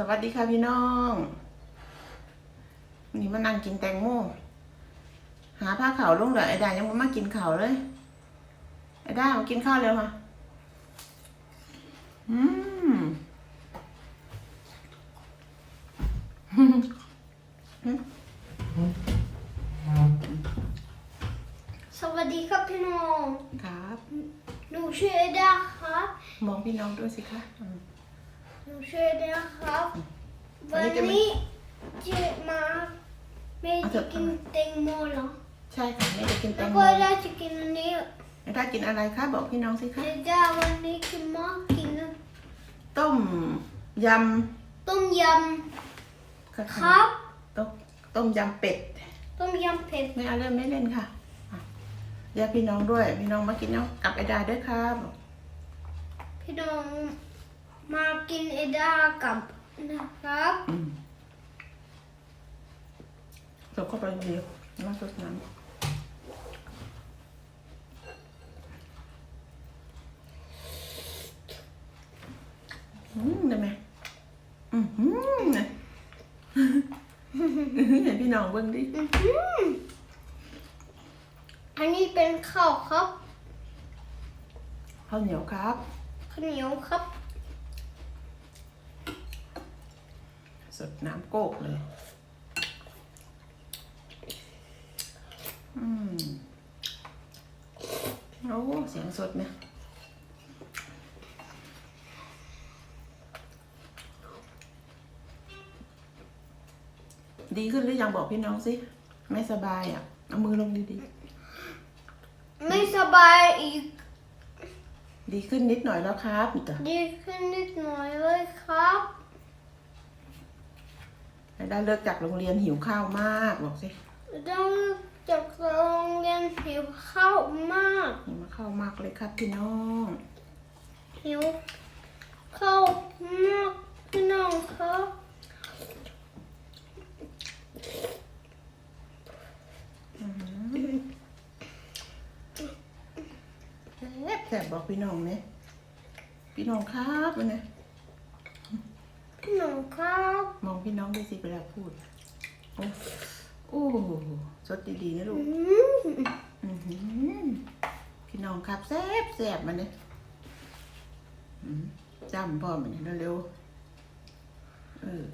สวัสดีค่ะพี่น้องวันนี่มานั่งกินแตงโมหาผ้าขาวลงเลยไอ้ดายังไม่มากินข้าวเลยไอ้ดามากินข้าวเร็วมาอืมสวัสดีครับพี่น้องครับ หนูชื่อเอดาครับ มองพี่น้องด้วยสิคะ อืมหนูชื่อเอดาครับ วัวันนนี้จะมานี้จะมาแม่จะกินแตงโมเหรอใช่ค่ะแม่จะกินแตแล้วงโมก็เอดาจะกินอันนี้ไอ้ดากินอะไรคะบอกพี่น้องสิคะเอดาวันนี้คือมากินต้มยต้มยำำครับต้มต้มยำเป็ดต้มยำเผ็ดไม่เอาเล่นไม่เล่นค่ะอะเรียกพี่น้องด้วย พี่น้องมากินน้องกับไอดาด้วยครับพี่น้อง มากินเอดากับนะครับอืมสดเข้าไปดีน้ำสดน้ำอืมได้ไหมอืมอืมเนี่ยเห็นพี่น้องเบิ่งดิอื้อหืออันนี้เป็นข้าวครับ ข้าวเหนียวครับ ข้าวเหนียวครับ สดน้ำโกกเลย อืมโอ้เสียงสดไหมดีขึ้นหรือยังบอกพี่น้องสิ ไม่สบายอะ เอามือลงดีไม่สบายอีกๆดีขึ้นนิดหน่อยแล้วครับแต่ดีขึ้นนิดหน่อยเลยครับ ได้เลิกจากโรงเรียนหิวข้าวมากบอกสิต้องจากโรงเรียนหิวข้าวมากหิวมาข้าวมากเลยครับพี่น้องหิวข้าวมากพี่น้องครับแซ่บแซ่บบอกพี่น้องเนี่ยพี่น้องครับวันนี้ พี่น้องครับมองพี่น้องด้วยสิเวลาพูดโอ้โอ้สดดีๆนะลูอืกมอื้อหือพี่น้องครับแซ่บแซ่บมันเนี่ยอืมจำพ่อมันเนี่ยเร็วๆเออ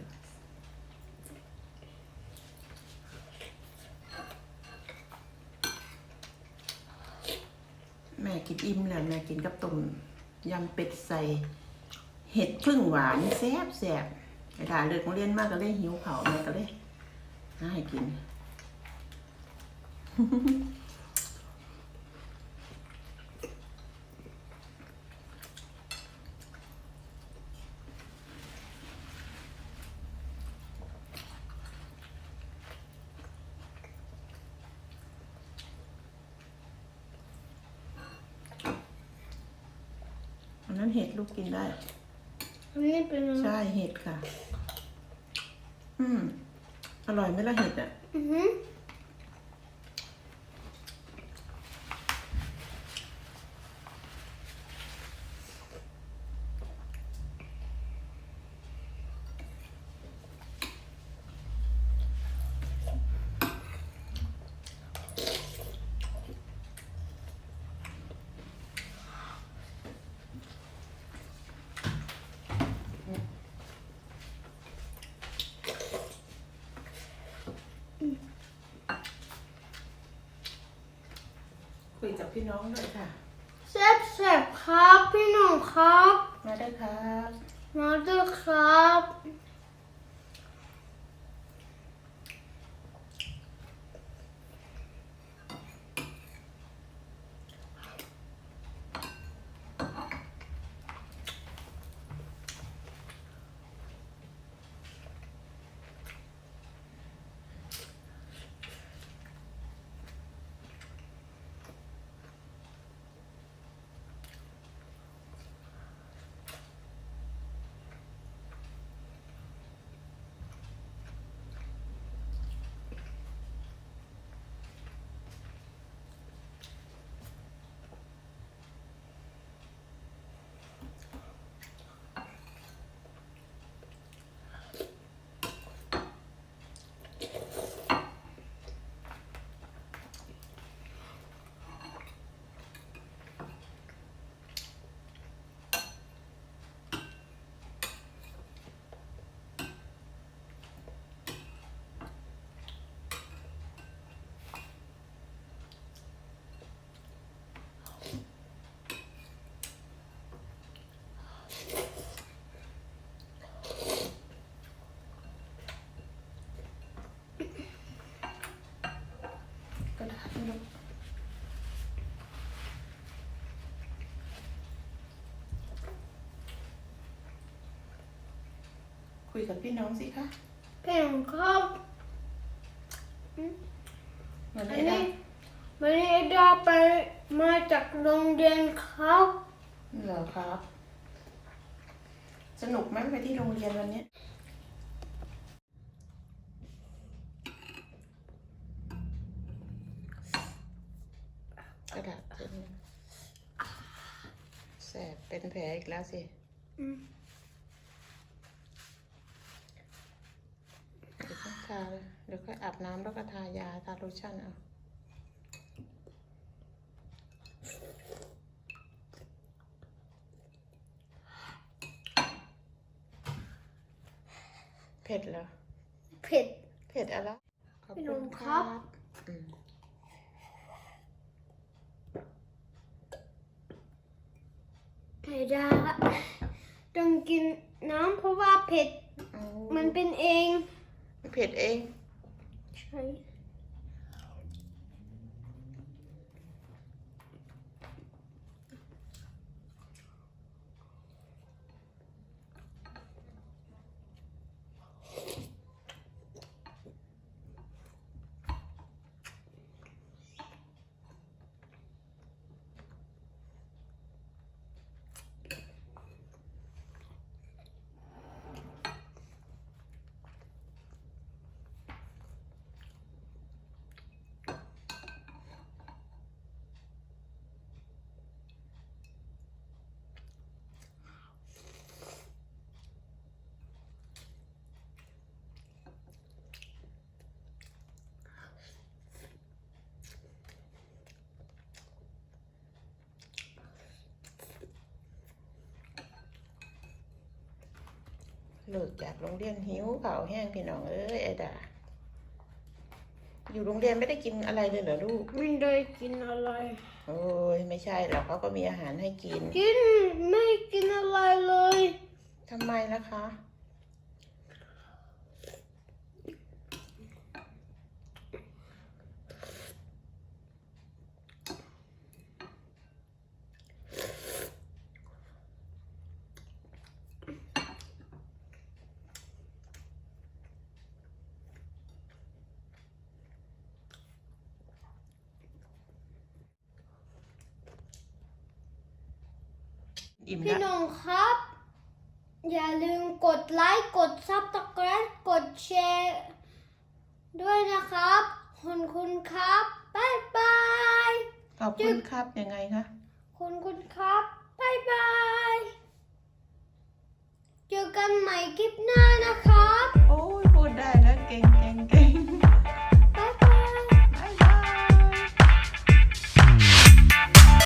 แม่กินอิ่มแล้วแม่กินกับต้มยำเป็ดใส่ เห็ดพึ่งหวานแซ่บแซ่บไอ้ถ่าเลิกโรงเรียนมากก็เลยหิวเผาวแม่ก็เลยหาให้กิน อันนั้นเห็ดลูกกินได้ นนี้เป็นอะไรใช่เห็ดค่ะ อืมอร่อยไหมล่ะเห็ดอะ อือหือ กับพี่น้องด้วยค่ะแซ่บแซ่บครับ พี่น้องครับมาได้ครับ มาด้วยครับ คุยกับพี่น้องสิคะแผ่งครับวันอันี้วันนี้เดาไปมาจากโรงเรียนครับ เหรอครับ สนุกไหมไปที่โรงเรียนวันนี้ กระดาษเต็มแสบเป็นแผลอีกแล้วสิอืมเดี๋ยวก็ทาเลยเดี๋ยวก็อาบน้ำแล้วก็ทายาทาโลชั่นเอาเผ็ดเหรอเผ็ดเผ็ดอะไรขอบพี่คุลุณงคครัรับ บอืมเอดาต้องกินน้ำเพราะว่าเผ็ดเอามันเป็นเอง เผ็ดเอง ใช่ เลิกจากโรงเรียนหิวเผาวแห้งพี่น้องเอ้ยไอ้ดาอยู่โรงเรียนไม่ได้กินอะไรเลยเหรอลูก ไม่ได้กินอะไร โอ้ยไม่ใช่หรอกเขาก็มีอาหารให้กิน กินไม่กินอะไรเลยทำไมล่ะคะ อิ่มพี่แล้วน้องครับ อย่าลืมกดไลค์กดซับสไครต์กดแชร์ด้วยนะครับขอบคุณครับบ๊ายบายขอบคุณครับยังไงคะ ขอบคุณครับบ๊ายบายเจอกันใหม่คลิปหน้านะคะ